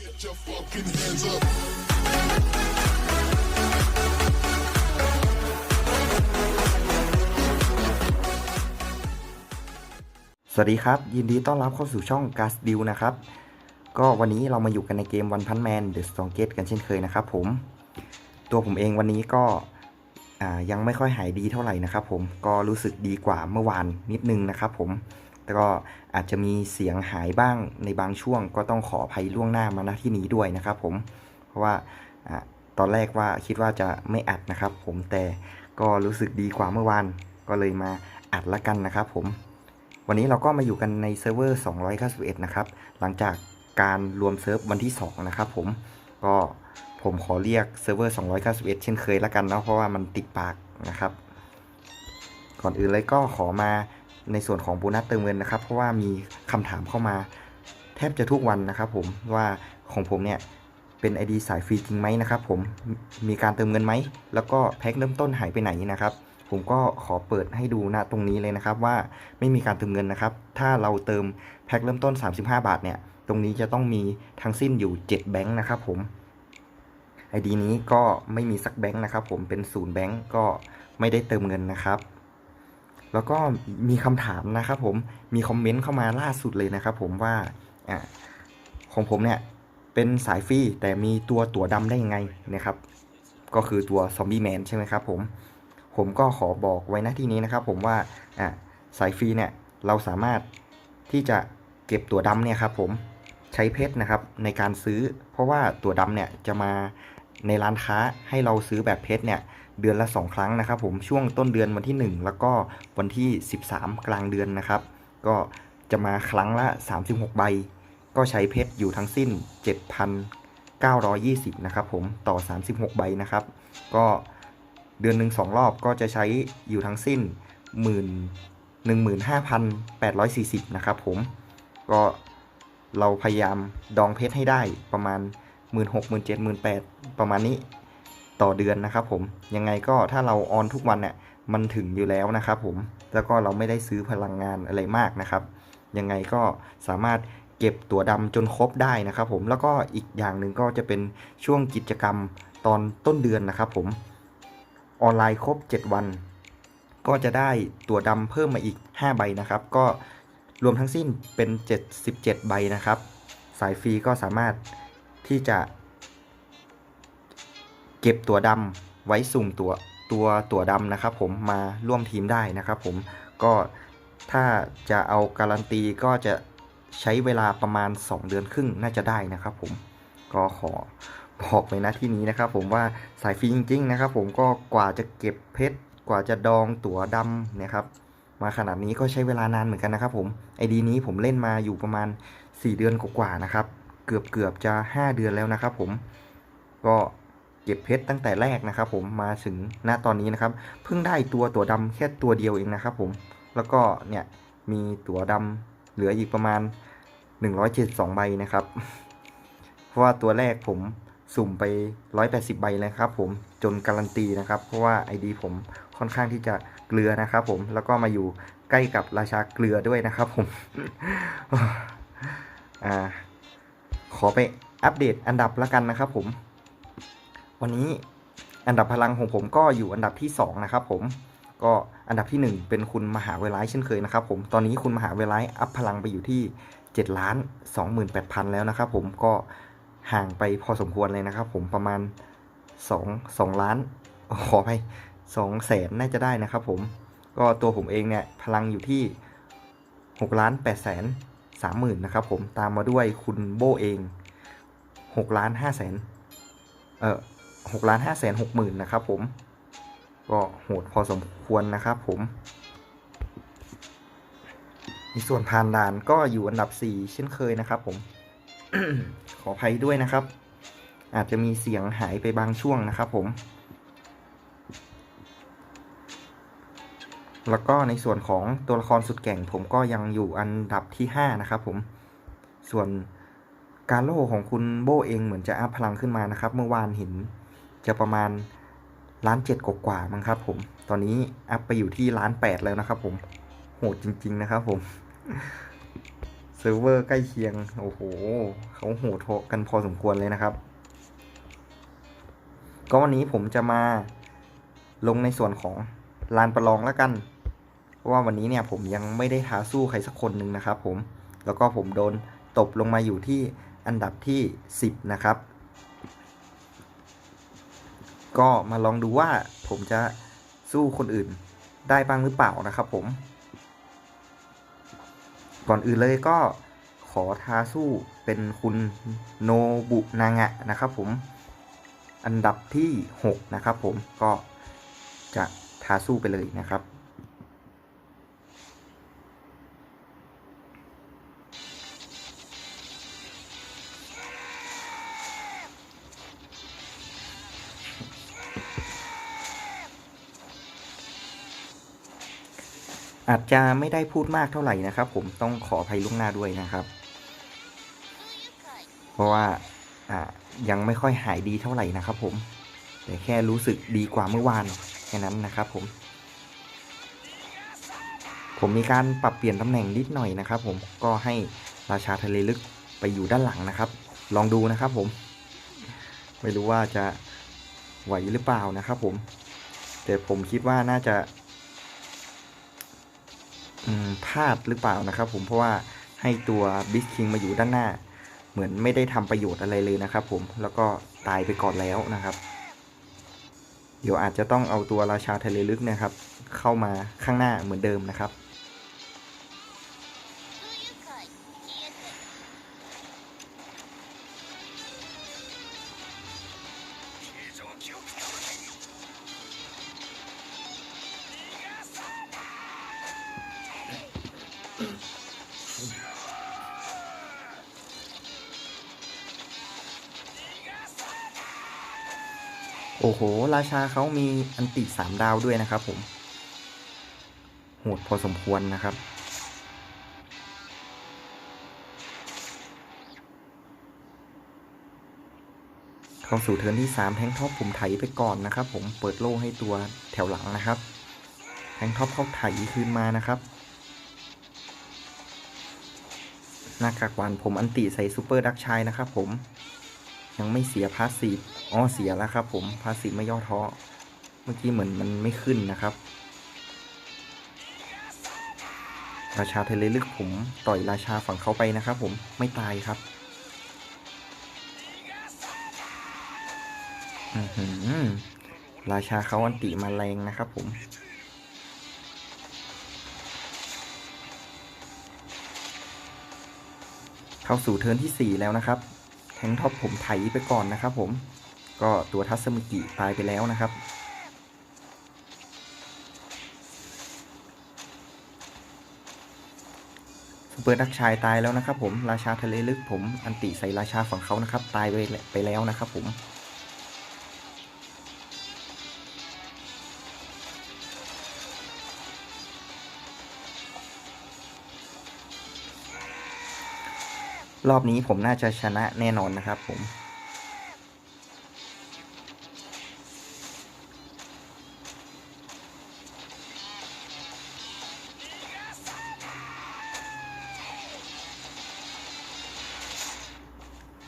Get your fucking hands up. สวัสดีครับ ยินดีต้อนรับเข้าสู่ช่อง g a s d e a l นะครับ ก็วันนี้เรามาอยู่กันในเกม One Punch Man The Strongest กันเช่นเคยนะครับผม ตัวผมเองวันนี้ก็ยังไม่ค่อยหายดีเท่าไหร่นะครับผมก็รู้สึกดีกว่าเมื่อวานนิดนึงนะครับผม แต่ก็อาจจะมีเสียงหายบ้างในบางช่วง ก็ต้องขออภัยล่วงหน้ามาณที่นี้ด้วยนะครับผม เพราะว่าอตอนแรกว่าคิดว่าจะไม่อัดนะครับผมแต่ก็รู้สึกดีกว่าเมื่อวานก็เลยมาอัดละกันนะครับผม วันนี้เราก็มาอยู่กันในเซิร์ฟเวอร์291นะครับ หลังจากการรวมเซิร์ฟวันที่ 2 นะครับผม ก็ผมขอเรียกเซิร์ฟเวอร์291 เช่นเคยล้วกันเนาะเพราะว่ามันติดปากนะครับ ก่อนอื่นเลยก็ขอมา ในส่วนของโบนัสเติมเงินนะครับ เพราะว่ามีคำถามเข้ามาแทบจะทุกวันนะครับ ผมว่าของผมเนี่ยเป็น ID สายฟรีจริงไหมนะครับผมมีการเติมเงินไหม แล้วก็แพ็คเริ่มต้นหายไปไหนนะครับ ผมก็ขอเปิดให้ดูณตรงนี้เลยนะครับ ว่าไม่มีการเติมเงินนะครับ ถ้าเราเติมแพ็คเริ่มต้น 35 บาทเนี่ย ตรงนี้จะต้องมีทั้งสิ้นอยู่ 7 แบงค์นะครับผม ID นี้ก็ไม่มีสักแบงค์นะครับผมเป็นศูนย์แบงค์ก็ไม่ได้เติมเงินนะครับ แล้วก็มีคำถามนะครับผมมีคอมเมนต์เข้ามาล่าสุดเลยนะครับผมว่าอของผมเนี่ยเป็นสายฟรีแต่มีตัวตั๋วดำได้ยังไงนะครับ ก็คือตัวซอมบี้แมนใช่ไหมครับผมผมก็ขอบอกไว้ณที่นี้นะครับ ผมว่าสายฟรีเนี่ยเราสามารถที่จะเก็บตั๋วดำเนี่ยครับผมใช้เพชรนะครับในการซื้อ เพราะว่าตั๋วดำเนี่ยจะมาในร้านค้าให้เราซื้อแบบเพชรเนี่ย เดือนละ 2 ครั้งนะครับ ผมช่วงต้นเดือนวันที่ 1 แล้วก็วันที่ 13 กลางเดือนนะครับ ก็จะมาครั้งละ 36 ใบ ก็ใช้เพชรอยู่ทั้งสิ้น 7,920 นะครับผมต่อ 36 ใบนะครับ ก็เดือนหนึ่งสองรอบก็จะใช้อยู่ทั้งสิ้นหมื่นหนึ่งหมื่นห้าพันแปดร้อยสี่สิบนะครับผมก็เราพยายามดองเพชรให้ได้ประมาณหมื่นหกหมื่นเจ็ดหมื่นแปดประมาณนี้ ต่อเดือนนะครับผมยังไงก็ถ้าเราออนทุกวันเนี่ยมันถึงอยู่แล้วนะครับผมแล้วก็เราไม่ได้ซื้อพลังงานอะไรมากนะครับ ยังไงก็สามารถเก็บตั๋วดำจนครบได้นะครับผมแล้วก็อีกอย่างหนึ่งก็จะเป็นช่วงกิจกรรมตอนต้นเดือนนะครับผมออนไลน์ครบ 7 วัน ก็จะได้ตั๋วดำเพิ่มมาอีก 5 ใบนะครับ ก็รวมทั้งสิ้นเป็น 77 ใบนะครับ สายฟรีก็สามารถที่จะ เก็บตัวดำไว้สุ่มตัวตัวตัวดำนะครับ ผมมาร่วมทีมได้นะครับ ผมก็ถ้าจะเอาการันตีก็จะใช้เวลาประมาณ 2 เดือนครึ่งน่าจะได้นะครับ ผมก็ขอบอกไปนะที่นี้นะครับ ผมว่าสายฟรีจริง ๆ นะครับ ผมก็กว่าจะเก็บเพชรกว่าจะดองตั๋วดำนะครับ มาขนาดนี้ก็ใช้เวลานานเหมือนกันนะครับ ผมไอดีนี้ผมเล่นมาอยู่ประมาณ 4 เดือนกว่าๆนะครับ เกือบเกือบจะ 5 เดือนแล้วนะครับ ผมก็ ก็บเพชรตั้งแต่แรกนะครับ ผมมาถึงณตอนนี้นะครับเพิ่งได้ตัวตัวดำแค่ตัวเดียวเองนะครับ ผมแล้วก็เนี่ยมีตัวดำเหลืออีกประมาณ 172 ใบนะครับ เพราะว่าตัวแรกผมสุ่มไป 180 ใบเลยครับ ผมจนการันตีนะครับ เพราะว่า ID ผมค่อนข้างที่จะเกลือนะครับ ผมแล้วก็มาอยู่ใกล้กับราชาเกลือด้วยนะครับ ผมอ่าขอไปอัปเดตอันดับละกันนะครับผม วันนี้อันดับพลังของผมก็อยู่อันดับที่ 2 นะครับผมก็อันดับที่ 1 เป็นคุณมหาเวลายเช่นเคยนะครับผมตอนนี้คุณมหาเวลายอัพพลังไปอยู่ที่7ล้าน28,000 แล้วนะครับผมก็ห่างไปพอสมควรเลยนะครับผมประมาณ 2 2 ล้านขอไป2แสนน่าจะได้นะครับผมก็ตัวผมเองเนี่ยพลังอยู่ที่6ล้าน8แสน3หมื่นนะครับผมตามมาด้วยคุณโบเอง6ล้าน5แสนเออ 6ล้าน5แสน6หมื่นนะครับผม ก็โหดพอสมควรนะครับผมในส่วนผ่านด่านก็อยู่อันดับ4เช่นเคยนะครับ ผม ขออภัยด้วยนะครับ อาจจะมีเสียงหายไปบางช่วงนะครับ ผม แล้วก็ในส่วนของตัวละครสุดแก่ง ผมก็ยังอยู่อันดับที่5นะครับผม ส่วนการโล่ของคุณโบเองเหมือนจะอัพพลังขึ้นมานะครับ เมื่อวานเห็น จะประมาณล้านเจ็ดกว่าๆมั้งครับผม ตอนนี้อัพไปอยู่ที่ล้านแปดแล้วนะครับผม โหดจริง ๆ นะครับผม เซิร์ฟเวอร์ใกล้เคียง โอ้โห เขาโหดกันพอสมควรเลยนะครับ ก็วันนี้ผมจะมาลงในส่วนของลานประลองแล้วกัน เพราะว่าวันนี้เนี่ยผมยังไม่ได้ท้าสู้ใครสักคนหนึ่งนะครับผม แล้วก็ผมโดนตบลงมาอยู่ที่อันดับที่ 10 นะครับ ก็มาลองดูว่าผมจะสู้คนอื่นได้บ้างหรือเปล่านะครับผม ก่อนอื่นเลยก็ขอท้าสู้เป็นคุณโนบุนางะนะครับผม อันดับที่ 6 นะครับผมก็จะท้าสู้ไปเลยนะครับ อาจจะไม่ได้พูดมากเท่าไหร่นะครับ ผมต้องขออภัยล่วงหน้าด้วยนะครับ เพราะว่ายังไม่ค่อยหายดีเท่าไหร่นะครับ ผม แต่แค่รู้สึกดีกว่าเมื่อวานแค่นั้นนะครับ ผม ผมมีการปรับเปลี่ยนตำแหน่งนิดหน่อยนะครับ ผมก็ให้ราชาทะเลลึกไปอยู่ด้านหลังนะครับ ลองดูนะครับ ผม ไม่รู้ว่าจะไหวหรือเปล่านะครับ ผม แต่ผมคิดว่าน่าจะ พลาดหรือเปล่านะครับ ผมเพราะว่าให้ตัวบิสคิงมาอยู่ด้านหน้า เหมือนไม่ได้ทำประโยชน์อะไรเลยนะครับ ผมแล้วก็ตายไปก่อนแล้วนะครับ เดี๋ยวอาจจะต้องเอาตัวราชาทะเลลึกนะครับ เข้ามาข้างหน้าเหมือนเดิมนะครับ อ้โห ราชาเขามีอันติสามดาวด้วยนะครับผม โหดพอสมควรนะครับ เข้าสู่เทิร์นที่ 3 แทงท็อปผมไถไปก่อนนะครับ ผมเปิดโล่ให้ตัวแถวหลังนะครับ แทงท็อปเข้าไถคืนมานะครับหน้ากากหวานผมอันติใส่ซูเปอร์ดักชัยนะครับผม ยังไม่เสียพาสซีฟ อ๋อเสียแล้วครับ ผมพาสซีไม่ย่อท้อ เมื่อกี้เหมือนมันไม่ขึ้นนะครับ ราชาเทเลลึกผม ต่อยราชาฝั่งเขาไปนะครับ ผมไม่ตายครับอือหือราชาเขาอันติมาแรงนะครับ ผม เข้าสู่เทิร์นที่4แล้วนะครับ แทงท็อปผมไถไปก่อนนะครับผม ก็ตัวทัศมิกิตายไปแล้วนะครับซูเปอร์ดักชายตายแล้วนะครับผม ราชาทะเลลึกผมอันติใส่ราชาฝั่งเขานะครับ ตายไปไปแล้วนะครับผมรอบนี้ผมน่าจะชนะแน่นอนนะครับผม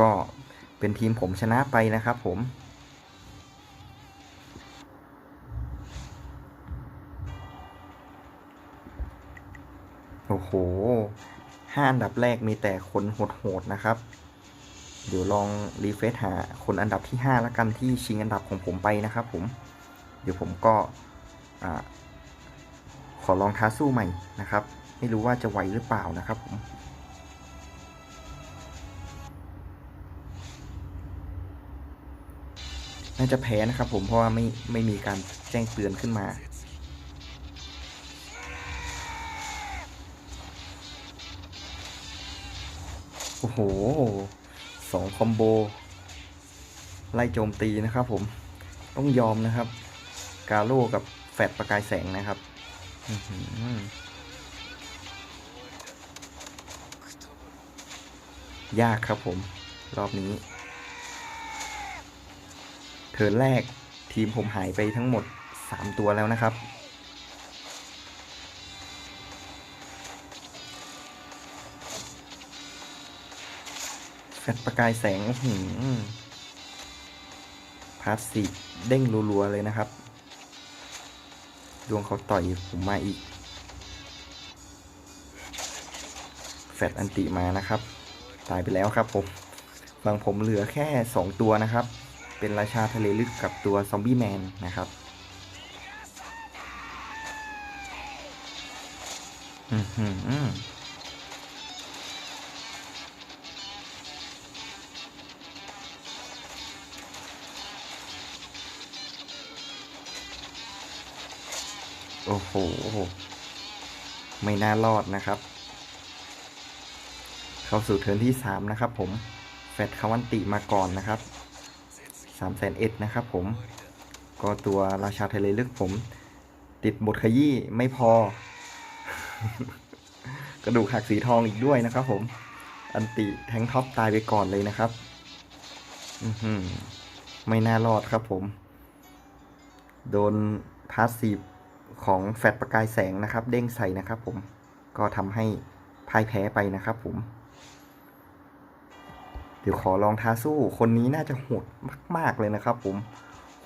ก็เป็นทีมผมชนะไปนะครับผมโอ้โหห้าอันดับแรกมีแต่คนโหดๆนะครับ เดี๋ยวลองรีเฟซหาคนอันดับที่5แล้วกันที่ชิงอันดับของผมไปนะครับผม เดี๋ยวผมก็อขอลองท้าสู้ใหม่นะครับ ไม่รู้ว่าจะไหวหรือเปล่านะครับผม น่าจะแพ้นะครับผมเพราะว่าไม่ไม่มีการแจ้งเตือนขึ้นมา โอ้โหสองคอมโบ ไล่โจมตีนะครับผมต้องยอมนะครับ กาโร่กับแฟดประกายแสงนะครับยากครับผม รอบนี้ เทิร์นแรกทีมผมหายไปทั้งหมด 3 ตัวแล้วนะครับกฟลชประกายแสงหือพาสซีเด้งรัวๆเลยนะครับ ดวงเขาต่อยผมมาอีก แฟดอันติมานะครับ ตายไปแล้วครับผมบางผมเหลือแค่ 2 ตัวนะครับ เป็นราชาทะเลลึกกับตัวซอมบี้แมนนะครับอือหือโอ้โห ไม่น่ารอดนะครับ เข้าสู่เทิร์นที่ 3 นะครับผม แฟดคาวันติมาก่อนนะครับ 3 0 0 0 0เอ็ดนะครับผม ก็ตัวราชาทะเลลึกผม ติดบทขยี้ไม่พอ กระดูกหักสีทองอีกด้วยนะครับผม อันติแทงท็อปตายไปก่อนเลยนะครับ อือหือไม่น่ารอดครับผม โดนพาสซีฟของแฟดประกายแสงนะครับ เด้งใส่นะครับผม ก็ทำให้พ่ายแพ้ไปนะครับผม ดี๋ยวขอลองท้าสู้คนนี้น่าจะโหดมาก ๆ เลยนะครับผม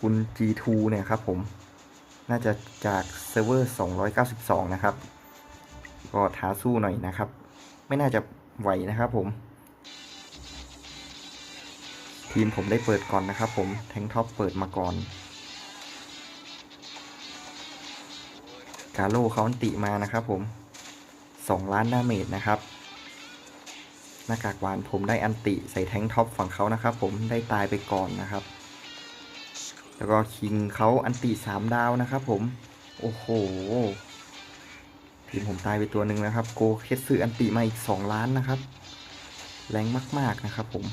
คุณ G2 เนี่ยครับผมน่าจะจากเซิร์ฟเวอร์ 292 นะครับ ก็ท้าสู้หน่อยนะครับ ไม่น่าจะไหวนะครับผม ทีมผมได้เปิดก่อนนะครับผม แทงท็อปเปิดมาก่อน กาโลเขาอันติมานะครับผม 2 ล้านดาเมจนะครับ น้ากากหวานผมได้อันติใส่แทงท็อปฝั่งเขานะครับ ผมได้ตายไปก่อนนะครับ แล้วก็คิงเขาอันติสามดาวนะครับผม โอ้โหทีมผมตายไปตัวหนึ่งนะครับ โกเคสซืออันติมาอีก2ล้านนะครับ แรงมากๆนะครับผม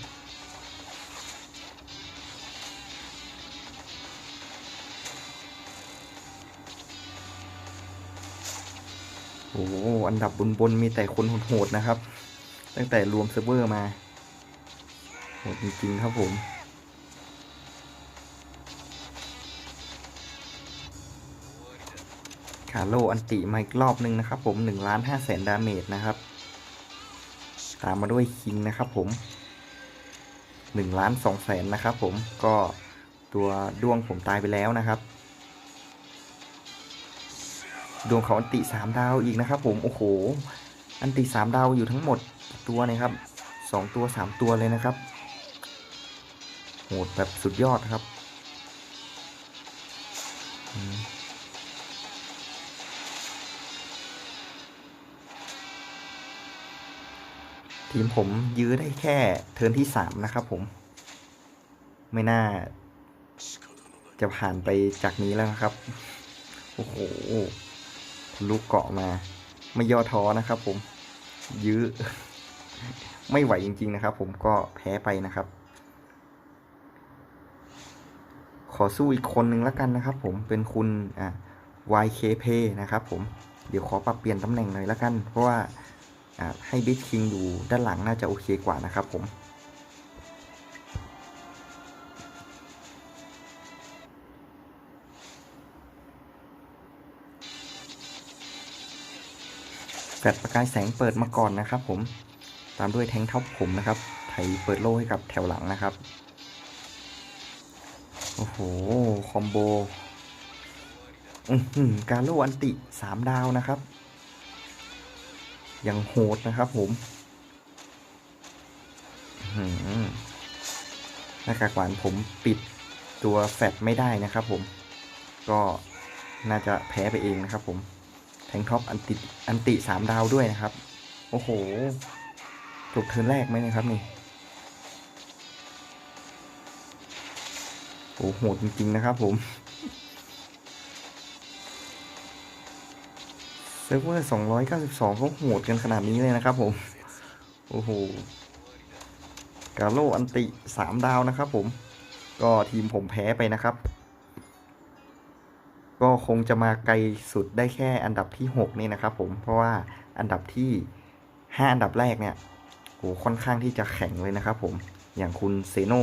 โอ้อันดับบนบนๆมีแต่คนโหดๆนะครับ ตั้งแต่รวมเซิร์ฟเวอร์มาโหดจริงๆครับผม คาโลอันติมาอีกรอบหนึ่งนะครับผม1ล้าน5แสนดาเมจนะครับ ตามมาด้วยคิงนะครับผม1ล้าน2แสนนะครับผมก็ตัวดวงผมตายไปแล้วนะครับดวงเขาอันติสามดาวอีกนะครับผม โอ้โห อันติสามดาวอยู่ทั้งหมด ตัวเนะครับสองตัวสามตัวเลยนะครับโหดแบบสุดยอดครับทีมผมยื้อได้แค่เทิร์นที่สามนะครับผม ไม่น่า จะผ่านไปจากนี้แล้วนะครับ โอ้โหทะลุเกาะมา ไม่ย่อท้อนะครับผม ยื้อ ไม่ไหวจริง ๆ นะครับ ผมก็แพ้ไปนะครับ ขอสู้อีกคนหนึ่งแล้วกันนะครับ ผมเป็นคุณอ่า YKP นะครับ ผมเดี๋ยวขอปรับเปลี่ยนตำแหน่งหน่อยแล้วกัน เพราะว่าอ่าให้บิ๊กคิงอยู่ด้านหลังน่าจะโอเคกว่านะครับผม แฟลชประกายแสงเปิดมาก่อนนะครับผม ตามด้วยแทงท็อปผมนะครับไถเปิดโล่ให้กับแถวหลังนะครับ โอ้โห คอมโบอือหือกาโลอันติสามดาวนะครับยังโหดนะครับผมหือหน้ากากหวานผมปิดตัวแฟดไม่ได้นะครับผม ก็น่าจะแพ้ไปเองนะครับผม แทงท็อปอันติอันติสามดาวด้วยนะครับ โอ้โห จบเทินแรกไหมนะครับนี่โอ้โหดจริง ๆ นะครับผมเซิร์ฟเวอร์ 292เขาโหดกันขนาดนี้เลยนะครับผม โอ้โห กาโลอันติ 3 ดาวนะครับผม ก็ทีมผมแพ้ไปนะครับ ก็คงจะมาไกลสุดได้แค่อันดับที่ 6 นี่นะครับผม เพราะว่าอันดับที่ 5 อันดับแรกเนี่ย โหค่อนข้างที่จะแข็งเลยนะครับผมอย่างคุณเซโน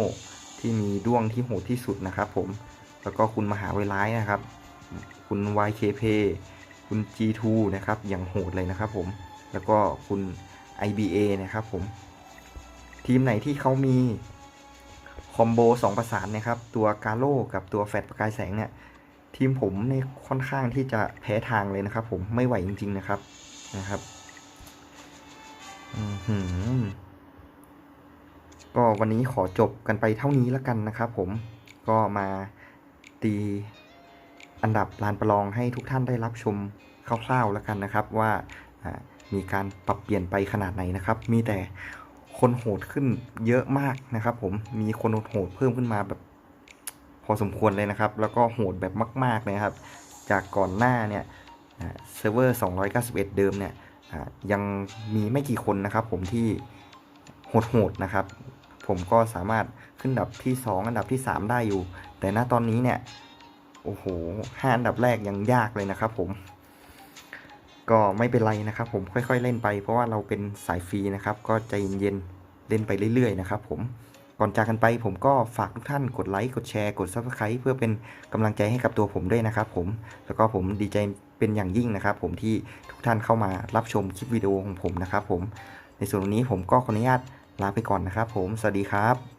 ที่มีด้วงที่โหดที่สุดนะครับผมแล้วก็คุณมหาเวลายนะครับ คุณ YKP คุณ G2 นะครับอย่างโหดเลยนะครับผมแล้วก็คุณ IBA นะครับผมทีมไหนที่เขามีคอมโบสองประสานนะครับ ตัวกาโลกับตัวแฟดประกายแสงเนี่ย ทีมผมเนี่ยค่อนข้างที่จะแพ้ทางเลยนะครับ ผมไม่ไหวจริง ๆนะครับนะครับ ก็วันนี้ขอจบกันไปเท่านี้แล้วกันนะครับผมก็มาตีอันดับลานประลองให้ทุกท่านได้รับชมคร่าวๆแล้วกันนะครับ ว่ามีการปรับเปลี่ยนไปขนาดไหนนะครับ มีแต่คนโหดขึ้นเยอะมากนะครับ ผมมีคนโหดเพิ่มขึ้นมาแบบพอสมควรเลยนะครับ แล้วก็โหดแบบมาก ๆ เลยครับ จากก่อนหน้าเนี่ยเซิร์ฟเวอร์ 291 เดิมเนี่ย ยังมีไม่กี่คนนะครับผมที่โหดๆนะครับ ผมก็สามารถขึ้นอันดับที่ 2 อันดับที่ 3 ได้อยู่ แต่ณตอนนี้เนี่ยโอ้โหห้าอันดับแรกยังยากเลยนะครับผม ก็ไม่เป็นไรนะครับ ผมค่อยๆเล่นไป เพราะว่าเราเป็นสายฟรีนะครับ ก็ใจเย็นๆเล่นไปเรื่อยๆนะครับ ผม ก่อนจากกันไปผมก็ฝากทุกท่านกดไลค์ กดแชร์ กด Subscribe เพื่อเป็นกำลังใจให้กับตัวผมด้วยนะครับผม แล้วก็ผมดีใจเป็นอย่างยิ่งนะครับผมที่ทุกท่านเข้ามารับชมคลิปวิดีโอของผมนะครับผม ในส่วนวันนี้ผมก็ขออนุญาตลาไปก่อนนะครับผม สวัสดีครับ